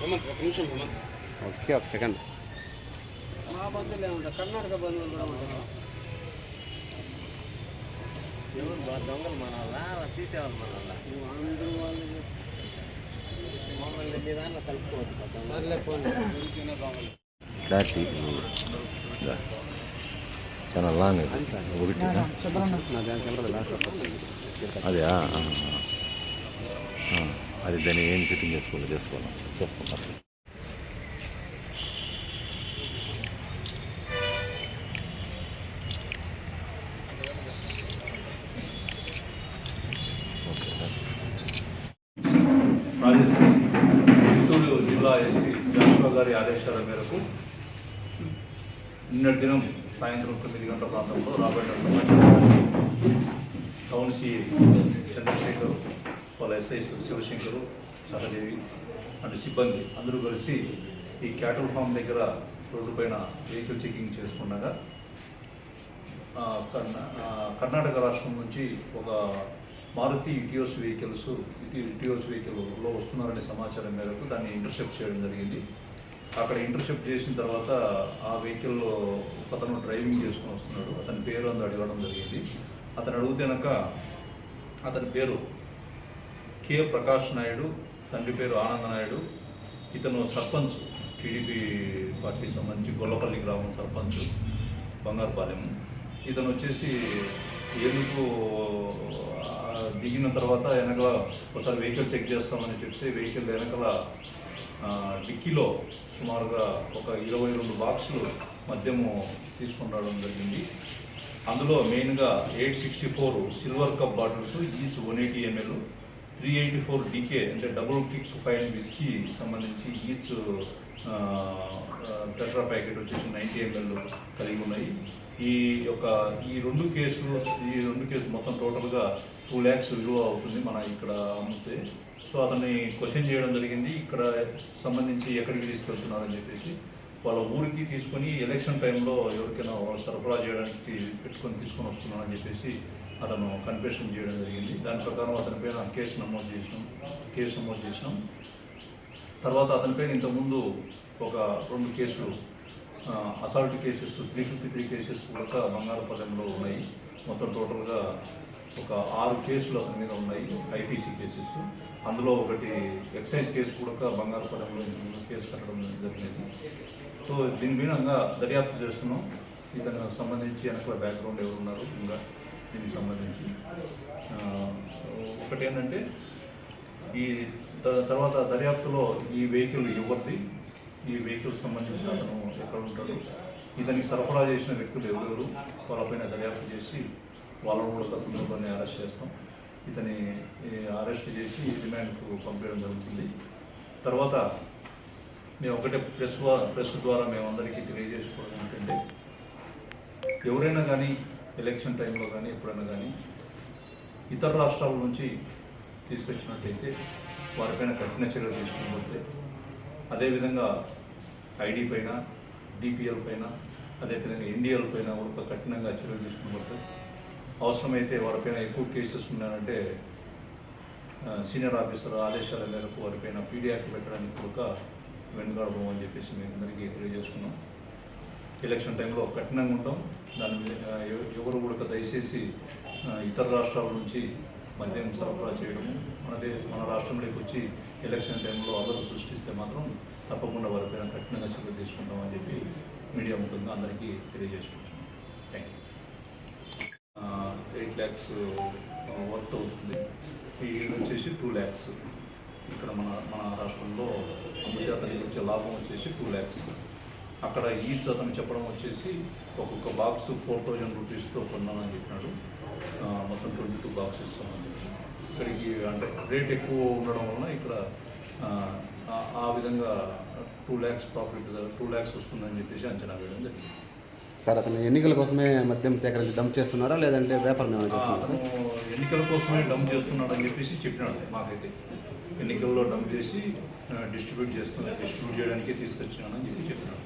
హేమంత్ ఒక నిమిషం హేమంత్ ఓకే ఒక సెకండ్ మా బంధువులు ఏముంటారు కర్ణాటక బంధువులు కూడా ఉంటారు ఎవరు బా దొంగలు మన వాళ్ళ తీసేవాళ్ళు మన వాళ్ళ అందరూ వాళ్ళు మమ్మల్ని మీ దాంట్లో కలుపుకోవద్దు కదా దొంగలు. సర్లే పోనీ దొరికిన దొంగలు క్లారిటీ చాలా లాంగ్ అది ఒకటి నా దాని కెమెరా లాస్ట్ అదే ఆ, ఆ, ఆ. అది దాన్ని ఏం సెట్టింగ్ చేసుకోవాలి? చేసుకోవాలి? చేసుకుంటాం రాజస్థాన్ చిత్తూరు జిల్లా ఎస్పీ జాషువా గారి ఆదేశాల మేరకు నిన్నటి దినం సాయంత్రం తొమ్మిది గంటల ప్రాంతంలో రాబోయే సమాచారం టౌన్ సి చంద్రశేఖర్ వాళ్ళ ఎస్ఐ శివశంకరు సహదేవి అండ్ సిబ్బంది అందరూ కలిసి ఈ క్యాటల్ ఫామ్ దగ్గర రోడ్డు పైన వెహికల్ చెకింగ్ చేసుకుండగా కర్ణాటక రాష్ట్రం నుంచి ఒక మారుతి ఇటియోస్ వెహికల్స్ ఇటియోస్ వెహికల్లో వస్తున్నారనే సమాచారం మేరకు దాన్ని ఇంటర్సెప్ట్ చేయడం జరిగింది. అక్కడ ఇంటర్సెప్ట్ చేసిన తర్వాత ఆ వెహికల్లో అతను డ్రైవింగ్ చేసుకుని వస్తున్నాడు. అతని పేరు అందు అడగడం జరిగింది. అతను అడుగుతేనక అతని పేరు కె ప్రకాష్ నాయుడు తండ్రి పేరు ఆనంద నాయుడు. ఇతను సర్పంచ్ టీడీపీ పార్టీకి సంబంధించి గొల్లపల్లి గ్రామం సర్పంచ్ బంగారుపాలెం. ఇతను వచ్చేసి ఏనుగు దిగిన తర్వాత వెనకల ఒకసారి వెహికల్ చెక్ చేస్తామని చెప్తే వెహికల్ వెనకల డిక్కీలో సుమారుగా ఒక ఇరవై రెండు బాక్సులు మద్యము తీసుకొని రావడం జరిగింది. అందులో మెయిన్గా eight sixty four silver cup bottles each one eighty ML three eighty four DK అంటే డబుల్ కిక్ ఫైవ్ విస్కీ సంబంధించి ఈచ్ టెట్రా ప్యాకెట్ వచ్చేసి నైంటీ ఎంఎల్ కలిగి ఉన్నాయి. ఈ యొక్క ఈ రెండు కేసులు ఈ రెండు కేసులు మొత్తం టోటల్గా టూ ల్యాక్స్ విలువ అవుతుంది మన ఇక్కడ అమ్మితే. సో అతన్ని క్వశ్చన్ చేయడం జరిగింది. ఇక్కడ సంబంధించి ఎక్కడికి తీసుకెళ్తున్నారని చెప్పేసి వాళ్ళ ఊరికి తీసుకొని ఎలక్షన్ టైంలో ఎవరికైనా సరఫరా చేయడానికి పెట్టుకొని తీసుకొని వస్తున్నారని చెప్పేసి అతను కన్ఫెషన్ చేయడం జరిగింది. దాని ప్రకారం అతని పైన కేసు నమోదు చేసినాం. కేసు నమోదు చేసినాం. తర్వాత అతని పైన ఇంతకుముందు ఒక రెండు కేసులు assault cases three fifty three cases కూడా బంగారపల్లెంలో ఉన్నాయి. మొత్తం టోటల్గా ఒక ఆరు కేసులు అతని మీద ఉన్నాయి ఐపీసీ కేసెస్. అందులో ఒకటి ఎక్సైజ్ కేసు కూడా బంగారపల్లెంలో కేసు కట్టడం జరిగింది. సో దీని మీద దర్యాప్తు చేస్తున్నాం. ఇతను సంబంధించి వెనకాల బ్యాక్గ్రౌండ్ ఎవరు ఉన్నారు ఇంకా? దీనికి సంబంధించి. ఒకటి ఏంటంటే ఈ తర్వాత దర్యాప్తులో ఈ వెహికల్ ఎవరిది? ఈ వెహికల్ సంబంధించిన అతను ఎక్కడ ఉంటాడు? ఇతనికి సరఫరా చేసిన వ్యక్తులు ఎవరెవరు? వాళ్ళపైన దర్యాప్తు చేసి వాళ్ళను కూడా తప్పనిసరిగానే అరెస్ట్ చేస్తాం. ఇతని అరెస్ట్ చేసి రిమాండ్కు పంపించడం జరుగుతుంది. తర్వాత మేము ఒకటే ప్రెస్ ప్రెస్ ద్వారా మేము అందరికీ తెలియజేసుకోవడం ఏంటంటే ఎవరైనా కానీ ఎలక్షన్ టైంలో కానీ ఎప్పుడైనా కానీ ఇతర రాష్ట్రాల నుంచి తీసుకొచ్చినట్టయితే వారిపైన కఠిన చర్యలు తీసుకుని అదేవిధంగా ఐడి పైన డిపిఎల్ పైన అదేవిధంగా ఎన్డీఎల్ పైన కూడా కఠినంగా చర్యలు తీసుకుని అవసరమైతే వారిపైన ఎక్కువ కేసెస్ ఉన్నాయంటే సీనియర్ ఆఫీసర్ ఆదేశాల మేరకు వారిపైన పీడియాక్ పెట్టడానికి కూడా వెనుకాడము అని చెప్పేసి మేము అందరికీ తెలియజేసుకున్నాం. ఎలక్షన్ టైంలో కఠినంగా ఉంటాం. దాని మీద, ఎవరు కూడా దయచేసి ఇతర రాష్ట్రాల నుంచి మద్యం సరఫరా చేయడము మనదే మన రాష్ట్రంలోకి వచ్చి ఎలక్షన్ టైంలో అల్లరు సృష్టిస్తే మాత్రం తప్పకుండా వారిపైన కఠినంగా చర్యలు తీసుకుంటామని చెప్పి మీడియా ముఖ్యంగా అందరికీ తెలియజేసుకుంటున్నాం. Thank you eight lakhs worth అవుతుంది. ఈ వచ్చేసి టూ ల్యాక్స్. ఇక్కడ మన మన రాష్ట్రంలో అమృత వచ్చే లాభం వచ్చేసి టూ ల్యాక్స్. అక్కడ ఈచ్ అతను చెప్పడం వచ్చేసి ఒక్కొక్క బాక్స్ ఫోర్ థౌజండ్ రూపీస్తో కొన్నానని చెప్పినాడు. మొత్తం ట్వంటీ టూ బాక్సెస్ ఇక్కడికి అంటే రేట్ ఎక్కువ ఉండడం వలన ఇక్కడ ఆ, విధంగా two lakhs profit two lakhs వస్తుందని చెప్పేసి అంచనా వేయడం జరిగింది. సార్ అతను ఎన్నికల కోసమే మద్యం సేకరించి డంప్ చేస్తున్నారా? లేదంటే వ్యాపారం ఎన్నికల కోసమే డంప్ చేస్తున్నాడు అని చెప్పేసి చెప్పినాడు మాకైతే. ఎన్నికల్లో డంప్ చేసి డిస్ట్రిబ్యూట్ చేస్తున్నాడు డిస్ట్రిబ్యూట్ చేయడానికే తీసుకొచ్చినానని చెప్పి చెప్పినాడు.